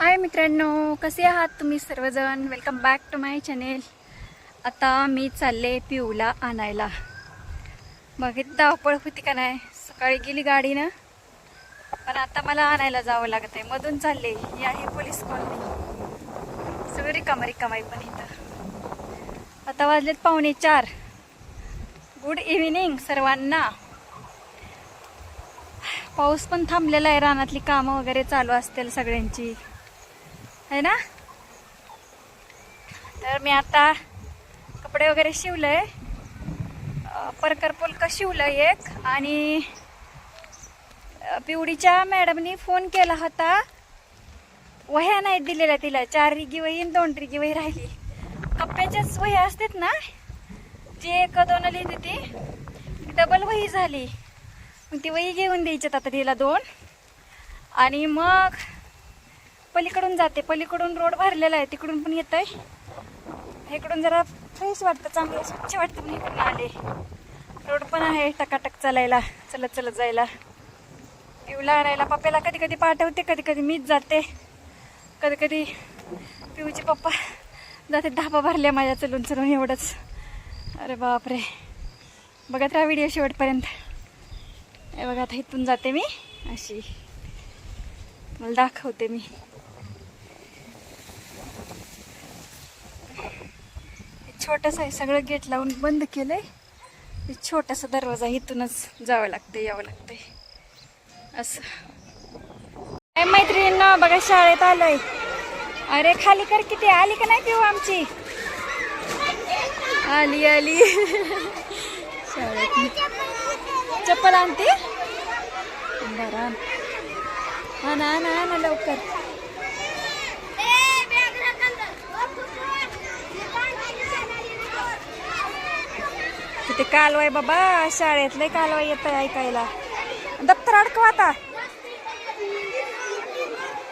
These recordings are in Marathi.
हाय मित्रांनो कसे आहात तुम्ही सर्वजण? Welcome back to my channel आता मी चालले पिऊला आणायला. बघित धावपळ होती का नाही? सकाळी गेली गाडी ना पण आता मला आणायला जावं लागत आहे. मधून चालले. ही आहे पोलीस कॉलनी सगळी रिकामा रिकामाई पण इथं. आता वाजलेत पावणे चार. गुड इव्हिनिंग सर्वांना. पाऊस पण थांबलेला आहे. रानातली कामं वगैरे चालू असतील सगळ्यांची. आहे ना? तर मी आता कपडे वगैरे शिवलंय आहे परकर पुलका शिवलंय एक. आणि पिवडीच्या मॅडमनी फोन केला होता. वह्या नाही दिलेल्या तिला. चार रिगी वही आणि दोन रिगी वही राहिली. कप्प्याच्याच वह्या असतात ना? जी एक दोन लिहिली ती. डबल वही झाली. मग ती वही घेऊन द्यायच्यात आता तिला दोन. आणि मग पलीकडून जाते. पलीकडून रोड भरलेला आहे. तिकडून पण येत आहे इकडून जरा फ्रेश वाटतं चांगलं स्वच्छ वाटतं पण इकडून आले. रोड पण आहे टकाटक चालायला चलत चलत जायला. पिऊला आणायला. पप्प्याला कधी कधी पाठवते कधी कधी मीच जाते. कधी कधी पिऊचे पप्पा जाते धाबा भरल्या माझ्या चलून चलून एवढंच. अरे बापरे. बघत राहा व्हिडिओ शेवटपर्यंत. हे बघा आता इथून जाते मी. अशी. मला दाखवते मी. छोटंसं आहे सगळं गेट लावून बंद केलंय. आहे छोटासा दरवाजा इथूनच जावं लागतं यावं लागतंय. असं. काय मैत्रिणींना बघा शाळेत आलोय. अरे खाली कर किती? आली का नाही पिऊ आमची? आली आली. शाळेत चप्पल आणते? बरं आण. आण आण लवकर. ते कालवाय बाबा शाळेतले कालवाय येत ऐकायला. दप्तर अडकव आता.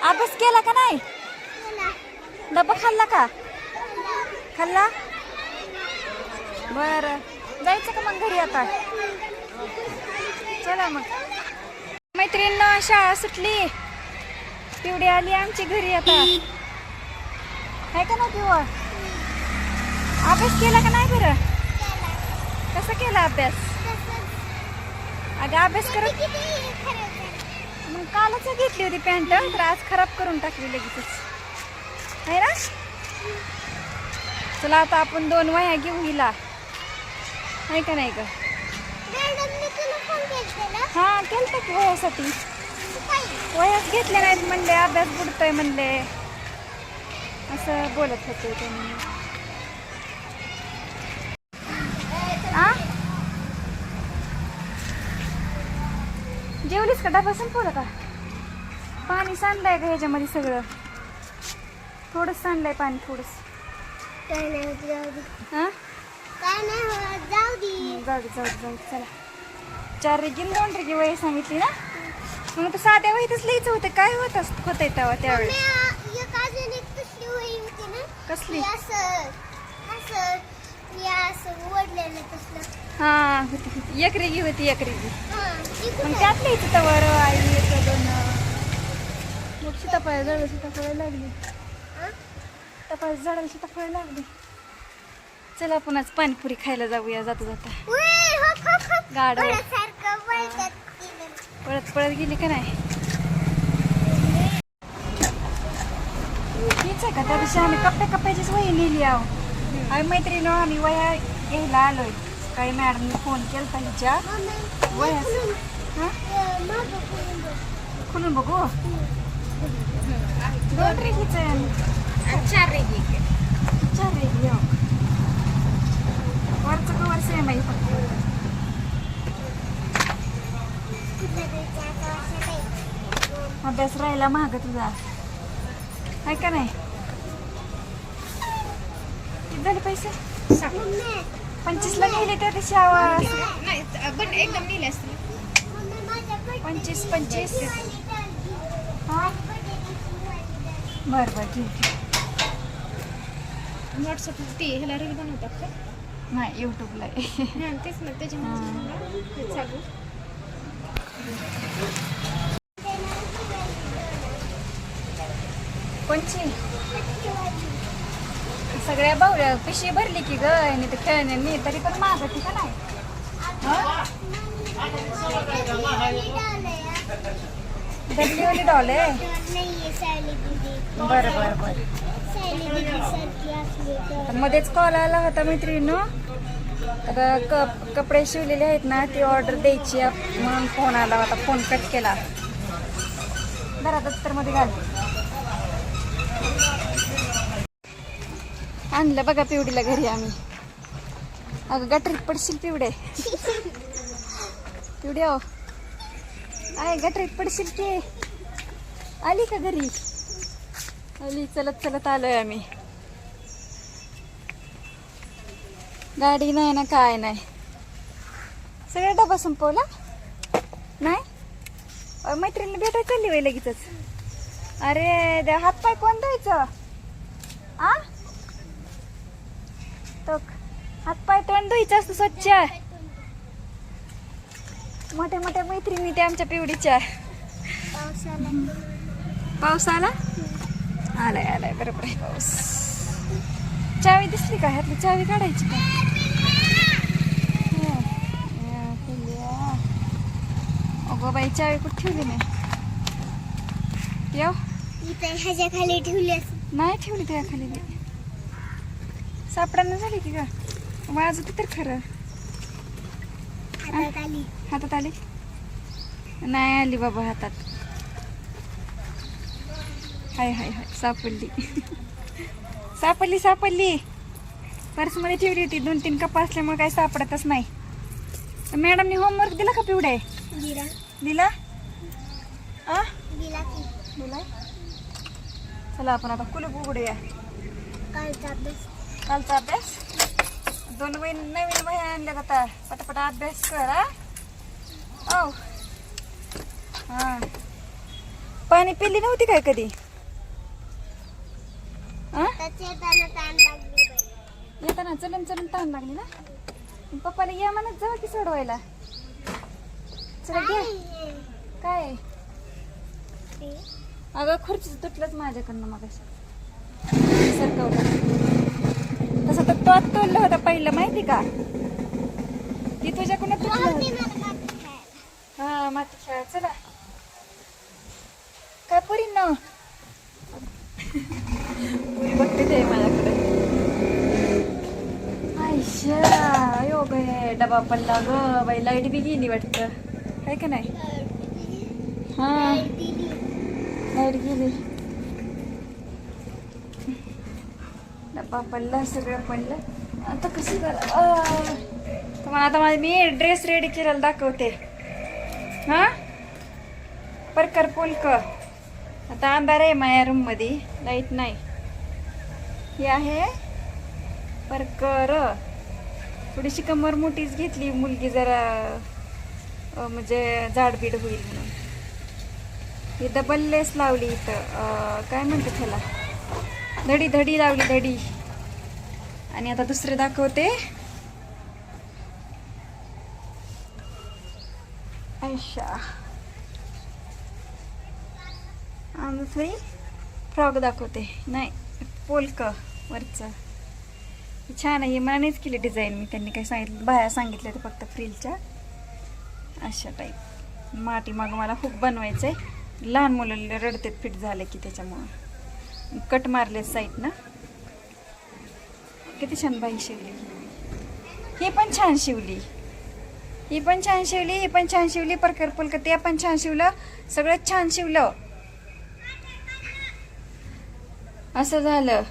अभ्यास केला का नाही? डब्बा खाल्ला का? खाल्ला? बर. जायचं का मग घरी आता? चला मग. मैत्रिणींना शाळा सुटली. पिवडी आली आमची घरी आता. आहे का ना पिवळ? अभ्यास केला का नाही बरं? कसा केला अभ्यास? अगं अभ्यास करत मग कालच घेतली होती पॅन्ट तर आज खराब करून टाकली लगेचच. आहे ना? चला आता आपण दोन वह्या घेऊ हिला. आहे का नाही का हां केलं की वयासाठी वयाच घेतले नाहीत म्हणले अभ्यास बुडतोय म्हणले. असं बोलत होते त्यांनी आ जेवलीस का डबा संपवलं का? पाणी सांडलंय का ह्याच्यामध्ये सगळं? थोडंच सांडलंय पाणी थोडंच हा? जाऊ दे. जाऊ दे जाऊ दे चला. चार रेगी न दोन रेगी वही सांगितली ना? मग तर साध्या वहीतच लिहायचं होतं काय होत असत होत तेव्हा त्यावेळेस? कसली? हा होती एक रेगी होती एक रेगी. मग त्यात लिहायचं तवर आई एक दोन. मग सीताफळ झाड सीताफळ लागली. सीताफळ झाडाला सीताफळ लागली. चला आपण आज पाणीपुरी खायला जाऊया जाता जाता. गाड पळत पळत गेली का नाही? हीच आहे का? त्या दिवशी आम्ही कप्प्या कप्प्याचीच वही लिहिली आहो. आम्ही मैत्रिणी आम्ही वह्या घ्यायला आलोय काही मॅडमने फोन केला हिच्या वह्या हा खोलून बघू दोन रेगीच आहे चार रेगी चार रेगी हो वरचं कवर सेम आहे फक्त अभ्यास राहिला महाग तुझा आहे का नाही किती झाले पैसे? पंचवीसला गेले त्या दिवशी आवाज. नाही पण एकदम नेले असतील. पंचवीस पंचवीस. हा? बरं बरं ठीक आहे. व्हॉट्सअप ते ह्याला रील बनवतात का? नाही यूट्यूबला आहे. तेच ना त्याच्यामुळे चालू. कोणची? सगळ्या बावड्या पिशवी भरली की ग आणि ते खेळण्यांनी तरी पण माझं ठीक नाही? हं? डॉल आहे? बरं बरं बरं. मध्येच कॉल आला होता मैत्रिणीनो. आता कप कपडे शिवलेले आहेत ना ती ऑर्डर द्यायची म्हणून फोन आला होता फोन कट केला. घरातच तर मध्ये घाल. आणलं बघा पिवडीला घरी आम्ही. अगं गटरीत पडशील पिवडे. पिवड्या हो. आहे गटरीत पडशील की आली का घरी? आली चलत चलत आलोय आम्ही. गाडी नाही ना काय नाही. सगळा डबा संपवला? नाही? मैत्रिणीला भेटायला चालली वय लगेचच. अरे द्या हात पाय कोण द्यायचं आ? हात पाय तोंड धुईचं असतं स्वच्छ मोठ्या मोठ्या मैत्रिणी त्या आमच्या पिवडीच्या. पाऊस आला? आलाय आलाय बरोबर आहे पाऊस. चावी दिसली का? ह्यातली चावी काढायची का? हो. अगो बाई चावी कुठे ठेवली नाही? येऊ. ह्याच्या खाली ठेवली नाही ठेवली त्या खाली. सापडानं झाली की का माझं ते तर खरं. हातात आली. हातात आली? नाही आली बाबा हातात. हाय हाय हाय सापडली. सापडली सापडली. पर्समध्ये ठेवली होती. दोन तीन कप असल्यामुळे काही सापडतच नाही. तर मॅडमने होमवर्क दिला का पिवडे? दिला. आ? दिला? चला आपण आता कुलूप उघडूया. कालचा अभ्यास. कालचा अभ्यास? दोन वही नवीन वह्या आणल्या आता. पटापटा अभ्यास कर. हा ओ हा. पाणी पिली नव्हती काय कधी? हा येताना चलन चलन ताण लागली ना? पप्पाला या म्हणत जावा की सोडवायला. चला घ्या काय? अगं खुर्चीचं तुटलंच माझ्याकडनं मग सरकवलं तसं तर तो तोडलं होतं पहिलं माहिती का? ती तुझ्याकडनं होतं हा माती खेळ चला. काय पुरी ना पुरी बघते ते माझ्याकडे. आयशा यो गे डबा पडला ग. बाई लाइट बी गेली वाटतं. काय का नाही? हा. लाइट गेली. डब्बा पडला सगळं पडलं. आता कसं करा तुम्हाला आता माझं मी ड्रेस रेडी केलेला दाखवते. हा? परकर पोलक. आता अंधार आहे माझ्या रूममध्ये लाइट नाही. हे आहे परकर. थोडीशी कमर मोठीच घेतली मुलगी जरा म्हणजे जाडबीड होईल म्हणून. ही डबल लेस लावली इथं. काय म्हणते त्याला? धडी धडी लावली धडी. आणि आता दुसरे दाखवते. अच्छा दुसरी फ्रॉक दाखवते. नाही पोलक वरचं. छान आहे. मनानेच केली डिझाईन मी. त्यांनी काही सांगितलं बाया सांगितलं ते फक्त फ्रिलच्या. अशा टाईप माटी मग मला हुक बनवायचं आहे लहान मुलं रडतेत फिट झाले की त्याच्यामुळं. कट मारले साईड ना? किती छान बाई शिवली. ही पण छान शिवली. ही पण छान शिवली ही पण छान शिवली परकर पुलक ते पण छान शिवलं सगळं छान शिवलं. असं झालं.